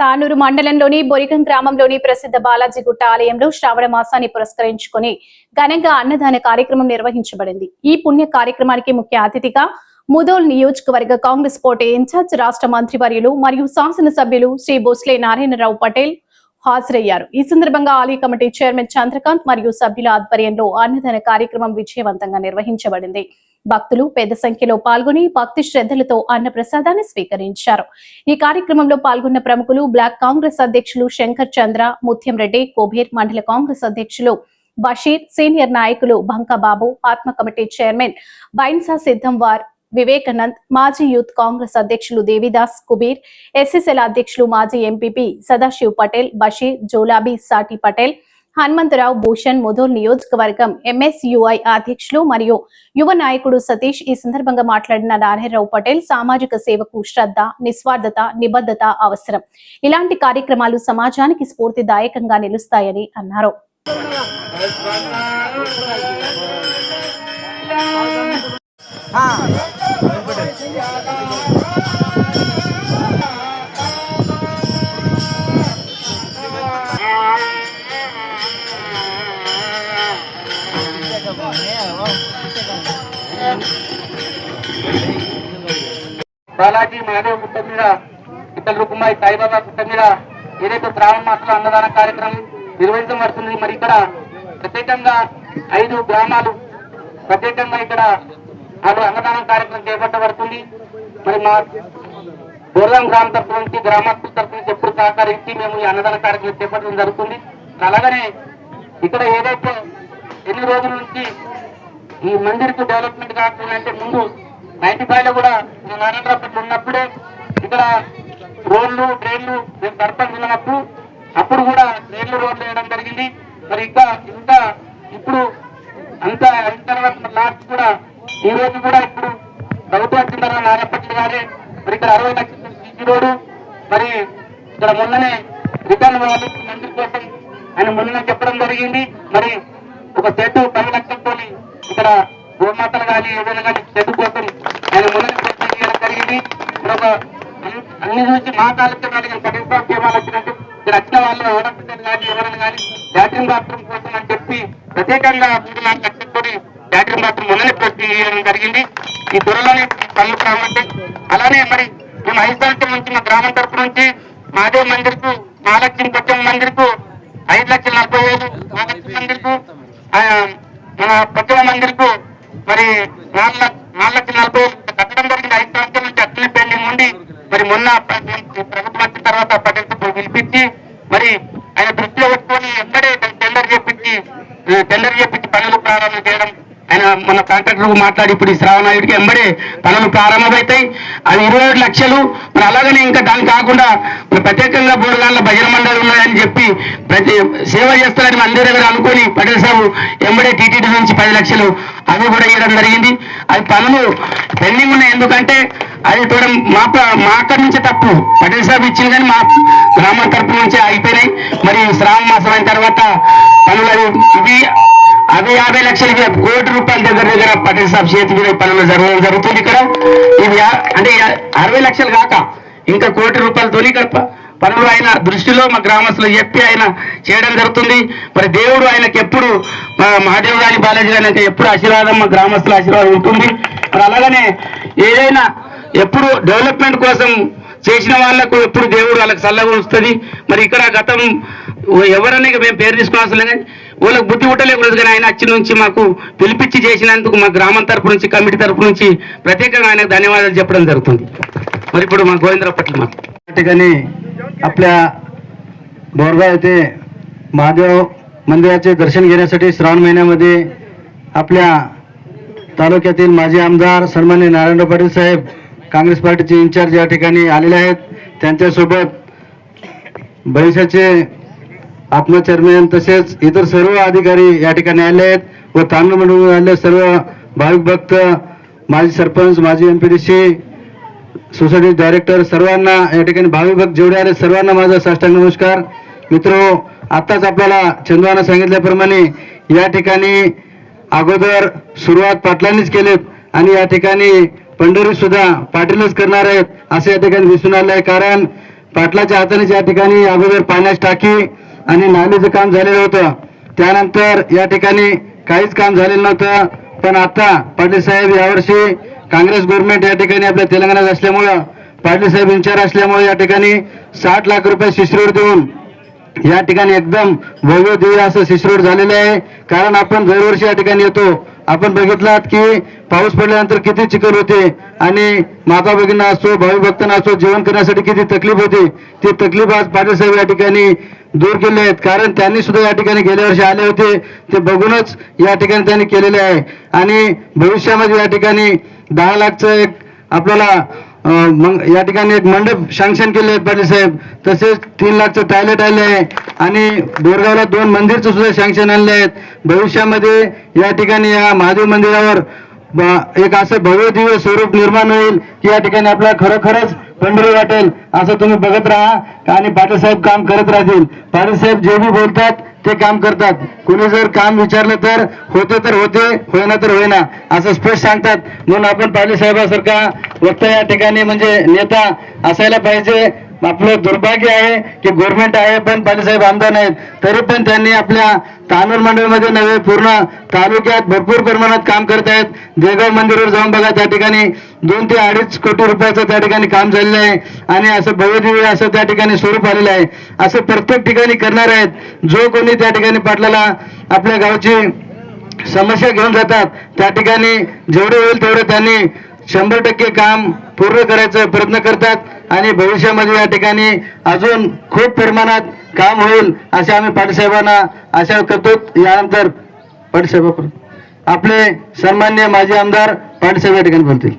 తానూరు మండలంలోని బొరిగం గ్రామంలోని ప్రసిద్ధ బాలాజీ గుట్ట ఆలయంలో శ్రావణ మాసాన్ని పురస్కరించుకొని ఘనంగా అన్నదాన కార్యక్రమం నిర్వహించబడింది. ఈ పుణ్య కార్యక్రమానికి ముఖ్య అతిథిగా ముదోల్ నియోజకవర్గ కాంగ్రెస్ పోటీ ఇన్ఛార్జ్ రాష్ట్ర మంత్రివర్యులు మరియు శాసనసభ్యులు శ్రీ భోస్లే నారాయణరావు పటేల్ హాజరయ్యారు. ఈ సందర్భంగా ఆలయ కమిటీ చైర్మన్ చంద్రకాంత్ మరియు సభ్యుల ఆధ్వర్యంలో అన్నదాన కార్యక్రమం విజయవంతంగా నిర్వహించబడింది. భక్తులు పెద్ద సంఖ్యలో పాల్గొని భక్తి శ్రద్ధలతో అన్న ప్రసాదాన్ని స్వీకరించారు. ఈ కార్యక్రమంలో పాల్గొన్న ప్రముఖులు బ్లాక్ కాంగ్రెస్ అధ్యక్షులు శంకర్ చంద్ర ముత్యం రెడ్డి కోబీర్ మండల కాంగ్రెస్ అధ్యక్షులు బషీర్ సీనియర్ నాయకులు Banka Babu ATMA committee chairman Bhainsa Siddhamwar Vivekanand మాజీ యూత్ కాంగ్రెస్ అధ్యక్షులు దేవిదాస్ కుబీర్ ఎస్ఎస్ఎల్ అధ్యక్షులు మాజీ ఎంపీపీ సదాశివ్ పటేల్ బషీర్ జోలాబీ సాటి పటేల్ హనుమంతరావు భూషణ్ ముదూర్ నియోజకవర్గం ఎంఎస్యుఐ అధ్యక్షులు మరియు యువ నాయకుడు సతీష్ ఈ సందర్భంగా మాట్లాడిన నారాయణరావు పటేల్ సామాజిక సేవకు శ్రద్ధ నిస్వార్థత నిబద్ధత అవసరం. ఇలాంటి కార్యక్రమాలు సమాజానికి స్ఫూర్తిదాయకంగా నిలుస్తాయని అన్నారు. బాలాజీ మహాదేవ్ గుట్ట మీద ఇతర రుకుమాయి సాయిబాబా గుట్ట మీద ఏదైతే శ్రావణ మాసంలో అన్నదాన కార్యక్రమం నిర్వహించబడుతుంది మరి ఇక్కడ ప్రత్యేకంగా ఐదు గ్రామాలు ప్రత్యేకంగా ఇక్కడ వాళ్ళు అన్నదానం కార్యక్రమం చేపట్టబడుతుంది. మరి మా బోర్లాం గ్రామ తరఫు నుంచి గ్రామస్తుల తరఫు నుంచి ఎప్పుడు సహకరించి మేము ఈ అన్నదాన కార్యక్రమం చేపట్టడం జరుగుతుంది. అలాగనే ఇక్కడ ఏదైతే ఎన్ని రోజుల నుంచి ఈ మందిర్కి డెవలప్మెంట్ కావాలంటే ముందు నైన్టీ ఫైవ్లో కూడా నేను నారాయణరావుపేటలో ఉన్నప్పుడే ఇక్కడ రోడ్లు డ్రైన్లు మేము సర్పంచ్ ఉన్నప్పుడు అప్పుడు కూడా డ్రైన్లు రోడ్లు వేయడం జరిగింది మరి ఇంకా ఇంకా ఇప్పుడు అంతా అయిన తర్వాత మరి లాస్ట్ కూడా ఈ కూడా ఇప్పుడు ప్రభుత్వం వచ్చిన తర్వాత నారాయణపట్ల మరి ఇక్కడ అరవై లక్షల సీసీ రోడ్డు మరి ఇక్కడ మొన్ననే రిటర్న్ వాళ్ళు మందిర్ కోసం ఆయన మొన్న చెప్పడం జరిగింది. మరి ఒక చెట్టు పది లక్షలతో ఇక్కడ గోమాతలు కానీ ఏదైనా కానీ చెట్టు కోసం ఆయన మొన్న చేయడం జరిగింది. ఒక అన్ని- చూసి మా కార్యక్రమాలు కానీ పట్టింపు వచ్చినట్టు ఇక్కడ వచ్చిన వాళ్ళు ఎవరైనా కానీ ఎవరైనా కానీ లాట్రిన్ బాత్రూమ్ కోసం అని చెప్పి ప్రత్యేకంగా మూడు నాలుగు లక్షలతో లాట్రిన్ చేయడం జరిగింది. ఈ త్వరలోనే పనులు రావండి అలానే మరి మేము ఐదు సంవత్సరం నుంచి మా గ్రామం తరపు నుంచి మాదేవ్ మందిర్కు మహాలక్ష్మి పచ్చమ్మ మందిర్కు ఐదు లక్షల నలభై వేలు మహాలక్ష్మి మందిర్కు మన పచ్చమ్మ మందిర్కు మరి నాలుగు నాలుగు లక్షల నలభై వేలు కట్టడం జరిగింది. ఐదు సంవత్సరాల నుంచి అట్లనే పెండింగ్ ఉండి మరి మొన్న ప్రభుత్వం వచ్చిన తర్వాత పట్టణ పిలిపించి మరి ఆయన దృష్టిలో పెట్టుకొని ఎమ్మడే టెండర్ చేపించి టెండర్ చేపించి పనులు ప్రారంభం చేయడం మన కాంట్రాక్టర్ మాట్లాడి ఇప్పుడు ఈ శ్రావణాయుడికి ఎంబడే పనులు ప్రారంభమవుతాయి అది ఇరవై ఏడు లక్షలు. మరి అలాగనే ఇంకా దాని కాకుండా ప్రత్యేకంగా బోరగాళ్ళ భజన మండలి ఉన్నాయని చెప్పి ప్రతి సేవ చేస్తారని అందరి దగ్గర అనుకొని పటేల్ సాబు ఎంబడే టీటీడీ నుంచి పది లక్షలు అవి కూడా ఇవ్వడం జరిగింది. అది పనులు పెండింగ్ ఉన్నాయి. ఎందుకంటే అది చూడడం మా మా అక్కడి నుంచే తప్పు. పటేల్ సాబ్ ఇచ్చింది కానీ మా గ్రామం తరపు నుంచి అయిపోయినాయి మరి శ్రావణ మాసం అయిన తర్వాత పనులు అవి ఇవి అవి యాభై లక్షలకి కోటి రూపాయల దగ్గర దగ్గర పటేల్ సాబ్ చేతి మీద పనులు జరగడం జరుగుతుంది ఇక్కడ. ఇది అంటే అరవై లక్షలు కాక ఇంకా కోటి రూపాయలతో ఇక్కడ పనులు ఆయన దృష్టిలో మా గ్రామస్తులు చెప్పి ఆయన చేయడం జరుగుతుంది. మరి దేవుడు ఆయనకి ఎప్పుడు మా మహాదేవ్ గారి బాలాజీ గారికి ఎప్పుడు ఆశీర్వాదం మా గ్రామస్తుల ఆశీర్వాదం ఉంటుంది. మరి అలాగనే ఏదైనా ఎప్పుడు డెవలప్మెంట్ కోసం చేసిన వాళ్ళకు ఎప్పుడు దేవుడు వాళ్ళకి చల్లగా వస్తుంది మరి ఇక్కడ గతం ఎవరన్నా మేము పేరు తీసుకోవాల్సిన కానీ వాళ్ళకి బుద్ధి పుట్టలేకూడదు కానీ ఆయన వచ్చి నుంచి మాకు పిలిపించి చేసినందుకు మా గ్రామం తరపు నుంచి కమిటీ తరపు నుంచి प्रत्येकांना ఆయనకు ధన్యవాదాలు చెప్పడం జరుగుతుంది మరి ఇప్పుడు మా గోవిందరావు పట్ల మా या ठिकाणी आपल्या बोरगाव येथे महादेव मंदिराचे दर्शन घेण्यासाठी श्रावण महिन्यामध्ये आपल्या तालुक्यातील माजी आमदार सन्मान्य नारायणराव पाटील साहेब काँग्रेस पार्टीचे इन्चार्ज या ठिकाणी आलेले आहेत त्यांच्यासोबत भविष्याचे आत्मा चेअरमॅन तसेच इतर सर्व अधिकारी या ठिकाणी आले आहेत व तामिळनाडूहून आले सर्व भाविक भक्त माजी सरपंच माजी एम पी सोसायटी डायरेक्टर सर्वांना या ठिकाणी भाविक भक्त जेवढे आले सर्वांना माझा साष्टांग नमस्कार. मित्र आत्ताच आपल्याला चंदवानं सांगितल्याप्रमाणे या ठिकाणी अगोदर सुरुवात पाटलांनीच केलीत आणि या ठिकाणी पंढरी सुद्धा पाटीलच करणार आहेत असे या ठिकाणी दिसून आलं आहे कारण पाटलाच्या हाताने या ठिकाणी अगोदर पाण्याची टाकी आणि नालीचं काम झालेलं होतं. त्यानंतर या ठिकाणी काहीच काम झालेलं नव्हतं. पण आता पाटील साहेब यावर्षी काँग्रेस गव्हर्नमेंट या ठिकाणी आपल्या तेलंगणात असल्यामुळं पाटील साहेब इंचार असल्यामुळे या ठिकाणी साठ लाख रुपये शिश्रोड देऊन या ठिकाणी एकदम भव्य दिव्य असं शिश्रोड झालेलं आहे. कारण आपण दरवर्षी या ठिकाणी येतो. आपण बघितलात की पाऊस पडल्यानंतर किती चिखल होते आणि माता भगिना असो भावी भक्तांना असो जेवण करण्यासाठी किती तकलीफ होती. ती तकलीफ आज पाटील साहेब या ठिकाणी दूर केले आहेत. कारण त्यांनी सुद्धा या ठिकाणी गेल्या वर्षी आले होते. ते बघूनच या ठिकाणी त्यांनी केलेले आहे. आणि भविष्यामध्ये या ठिकाणी दहा लाखचं एक आपल्याला मग या ठिकाणी एक मंडप सँक्शन केले आहेत पाटील साहेब. तसेच तीन लाखचं टॉयलेट आले आहे. आणि बोरगावला दोन मंदिरचं सुद्धा सँक्शन आणले आहेत भविष्यामध्ये या ठिकाणी या महादेव मंदिरावर एक असं भव्य दिव्य स्वरूप निर्माण होईल की या ठिकाणी आपल्याला खरोखरच पंढरी वाटेल असं तुम्ही बघत राहा. आणि पाटील साहेब काम करत राहतील. पाटील साहेब जे बी बोलतात ते काम करतात. कुणी जर काम विचारलं तर होते तर होते होईना तर होईना. असं स्पष्ट सांगतात. म्हणून आपण पाटील साहेबासारखा वक्ता या ठिकाणी म्हणजे नेता असायला पाहिजे. आपलं दुर्भाग्य आहे की गव्हर्नमेंट आहे पण पाटील आमदार नाहीत. तरी पण त्यांनी आपल्या तानूर मंडळमध्ये नव्हे पूर्ण तालुक्यात भरपूर प्रमाणात काम करत आहेत. देगाव मंदिरावर जाऊन बघा त्या ठिकाणी दोन ते अडीच कोटी रुपयाचं त्या ठिकाणी काम झालेलं आहे. आणि असं भव्यदिव्य असं त्या ठिकाणी स्वरूप आलेलं आहे. असं प्रत्येक ठिकाणी करणार आहेत. जो कोणी त्या ठिकाणी पाटलाला आपल्या गावची समस्या घेऊन जातात त्या ठिकाणी जेवढे होईल तेवढे त्यांनी शंभर टक्के काम पूर्ण करायचा प्रयत्न करतात आणि भविष्यामध्ये या ठिकाणी अजून खूप प्रमाणात काम होईल असे आम्ही पाटीलसाहेबांना आशा करतो. यानंतर पाटील आपले सन्मान्य माजी आमदार पाटीलसाहेब या ठिकाणी बोलतील.